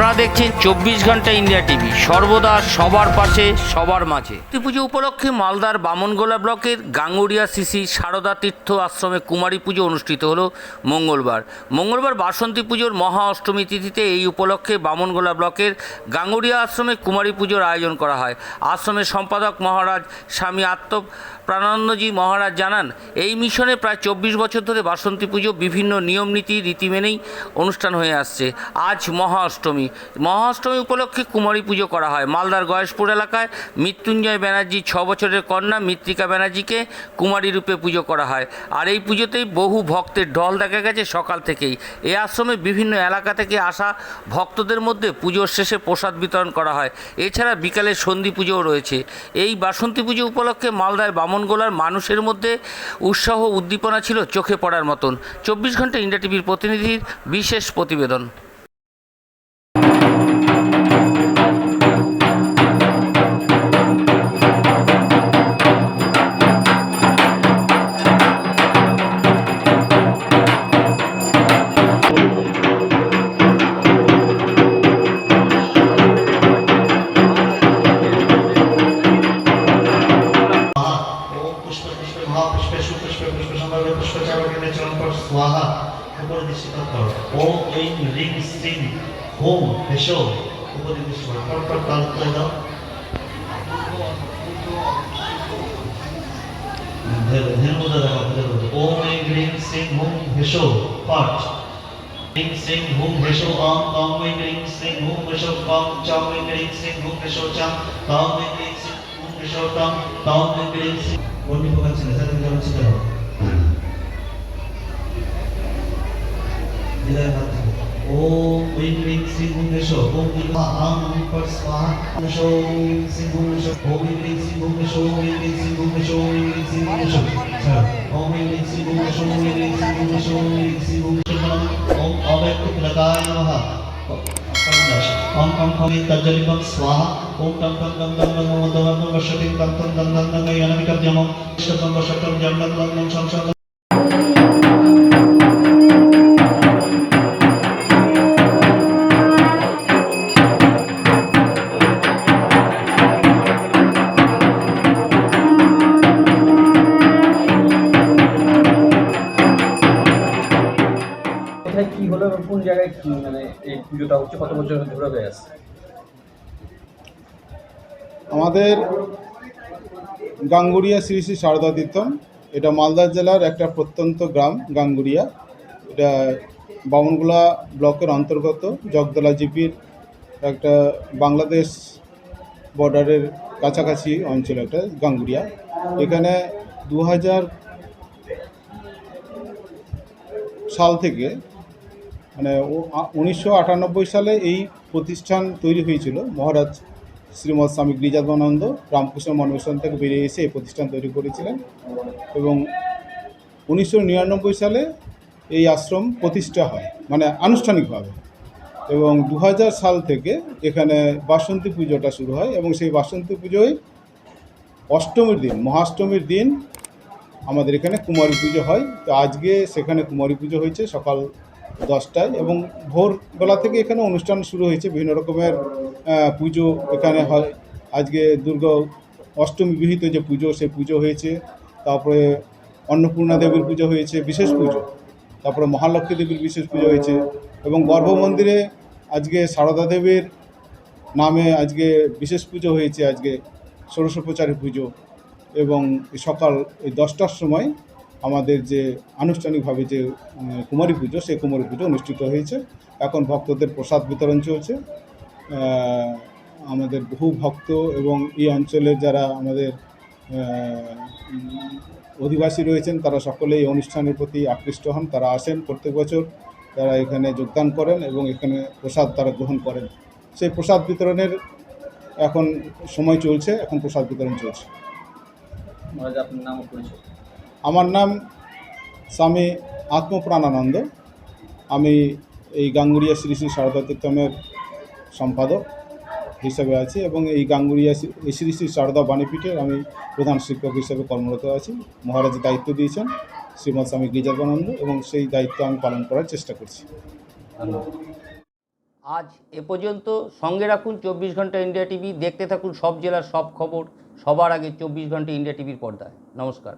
আপনারা দেখছেন চব্বিশ ঘণ্টা ইন্ডিয়া টিভি। সর্বদা সবার পাশে, সবার মাঝে। পুজো উপলক্ষে মালদার বামনগোলা ব্লকের গাঙ্গুড়িয়া সিসি সারদা তীর্থ আশ্রমে কুমারী পুজো অনুষ্ঠিত হলো মঙ্গলবার। মঙ্গলবার বাসন্তী পুজোর মহা অষ্টমী তিথিতে এই উপলক্ষে বামনগোলা ব্লকের গাঙ্গুড়িয়া আশ্রমে কুমারী পুজোর আয়োজন করা হয়। আশ্রমের সম্পাদক মহারাজ স্বামী আত্ম প্রাণানন্দজি মহারাজ জানান, এই মিশনে প্রায় চব্বিশ বছর ধরে বাসন্তী পুজো বিভিন্ন নিয়মনীতি রীতি মেনেই অনুষ্ঠান হয়ে আসছে। আজ মহা অষ্টমী মহা অষ্টমী উপলক্ষে কুমারী পুজো করা হয়। মালদার গয়েশপুর এলাকায় মৃত্যুঞ্জয় ব্যানার্জি ছ বছরের কন্যা মৃত্তিকা ব্যানার্জিকে কুমারী রূপে পুজো করা হয়। আর এই পুজোতেই বহু ভক্তের ঢল দেখা গেছে সকাল থেকেই। এই আশ্রমে বিভিন্ন এলাকা থেকে আসা ভক্তদের মধ্যে পুজোর শেষে প্রসাদ বিতরণ করা হয়। এছাড়া বিকালে সন্ধি পুজোও রয়েছে। এই বাসন্তী পুজো উপলক্ষে মালদার বামনগোলার মানুষের মধ্যে উৎসাহ উদ্দীপনা ছিল চোখে পড়ার মতন। চব্বিশ ঘণ্টা ইন্ডিয়া টিভির প্রতিনিধির বিশেষ প্রতিবেদন। महापुष्पेशु पुष्प पुष्प समग्र पुष्प चावग्रण्य चरण पर स्वाहा उपदिशिता कर ओम ऐं ह्रीं श्रीं होम हेशो उपदिशिता पर पर तालुका ओम ऐं ह्रीं श्रीं हुं हेशो पाठ ह्रीं श्रीं हुं हेशो आं कां ऐं ह्रीं श्रीं हुं हेशो कां चां ऐं ह्रीं श्रीं हुं हेशो चां कां ऐं ह्रीं పురుషోత్తం పవన్ వెంకటేష్ ఒంటి పొగ చిన్న చదివిన చిత్రం ఓం ఐం హ్రీం శ్రీం హుం నిషో ఓం ఆం హుం పర్ స్వాహ నిషో ఓం శ్రీం హుం నిషో ఓం ఐం హ్రీం శ్రీం హుం నిషో ఓం ఐం హ్రీం శ్రీం హుం నిషో ఓం ఐం హ్రీం శ్రీం హుం నిషో ఓం ఐం హ్రీం శ్రీం హుం నిషో ఓం ఐం హ్రీం శ్రీం హుం నిషో ఓం ఐం హ్రీం శ్రీం హుం నిషో ఓం అవ్యక్త ప్రకాయ నమః ओम कम खमे तज्जलिपम स्वाहा ओम कम कम कम कम कम ओम दम दम वर्षति कम कम दम दम दम यानमिकम जमम शतम वर्षतम जम दम दम কোথায় কি হলো এবং কোন জায়গায় কি মানে এই পুজোটা হচ্ছে, কত বছর ধরে হয়ে আমাদের গাঙ্গুরিয়া শ্রী শ্রী সারদা তীর্থম, এটা মালদা জেলার একটা প্রত্যন্ত গ্রাম, গাঙ্গুরিয়া। এটা বামনগোলা ব্লকের অন্তর্গত, জগদলা জিপির একটা বাংলাদেশ বর্ডারের কাছাকাছি অঞ্চল একটা গাঙ্গুরিয়া। এখানে দু হাজার সাল থেকে মানে উনিশশো আটানব্বই সালে এই প্রতিষ্ঠান তৈরি হয়েছিল। মহারাজ শ্রীমৎ স্বামী গিরিজাদানন্দ রামকৃষ্ণ মনমিশন থেকে বেরিয়ে এসে এই প্রতিষ্ঠান তৈরি করেছিলেন এবং উনিশশো নিরানব্বই সালে এই আশ্রম প্রতিষ্ঠা হয় মানে আনুষ্ঠানিকভাবে। এবং দু হাজার সাল থেকে এখানে বাসন্তী পুজোটা শুরু হয় এবং সেই বাসন্তী পুজোয় অষ্টমীর দিন, মহাষ্টমীর দিন আমাদের এখানে কুমারী পুজো হয়। তো আজকে সেখানে কুমারী পুজো হয়েছে সকাল দশটায় এবং ভোরবেলা থেকে এখানে অনুষ্ঠান শুরু হয়েছে, বিভিন্ন রকমের পুজো এখানে হয়। আজকে দুর্গা অষ্টমী বিহিত যে পুজো, সে পুজো হয়েছে। তারপরে অন্নপূর্ণা দেবীর পুজো হয়েছে, বিশেষ পুজো। তারপরে মহালক্ষ্মী দেবীর বিশেষ পুজো হয়েছে এবং গর্ভ মন্দিরে আজকে সারদা দেবীর নামে আজকে বিশেষ পুজো হয়েছে, আজকে ষোড়শোপচারী পুজো এবং সকাল এই দশটার সময় আমাদের যে আনুষ্ঠানিকভাবে যে কুমারী পুজো, সেই কুমারী পুজো অনুষ্ঠিত হয়েছে। এখন ভক্তদের প্রসাদ বিতরণ চলছে। আমাদের বহু ভক্ত এবং এই অঞ্চলের যারা আমাদের অধিবাসী রয়েছেন, তারা সকলে এই অনুষ্ঠানের প্রতি আকৃষ্ট হন। তারা আসেন প্রত্যেক বছর। তারা এখানে যোগদান করেন এবং এখানে প্রসাদ তারা গ্রহণ করেন। সেই প্রসাদ বিতরণের এখন সময় চলছে। এখন প্রসাদ বিতরণ চলছে। আপনার নাম পরিচয় আমার নাম স্বামী আত্মপ্রাণানন্দ। আমি এই গাঙ্গুরিয়া শ্রী শ্রী সারদা তীর্থমের সম্পাদক হিসেবে আছি এবং এই গাঙ্গুরিয়া শ্রী- শ্রী শ্রী সারদা বাণীপীঠের আমি প্রধান শিক্ষক হিসেবে কর্মরত আছি। মহারাজ দায়িত্ব দিয়েছেন শ্রীমৎ স্বামী গির্জাকানন্দ এবং সেই দায়িত্ব আমি পালন করার চেষ্টা করছি। আজ এ পর্যন্ত সঙ্গে রাখুন চব্বিশ ঘণ্টা ইন্ডিয়া টিভি। দেখতে থাকুন সব জেলার সব খবর। সবার আগে চব্বিশ ঘণ্টা ইন্ডিয়া টিভির পর্দায়। নমস্কার।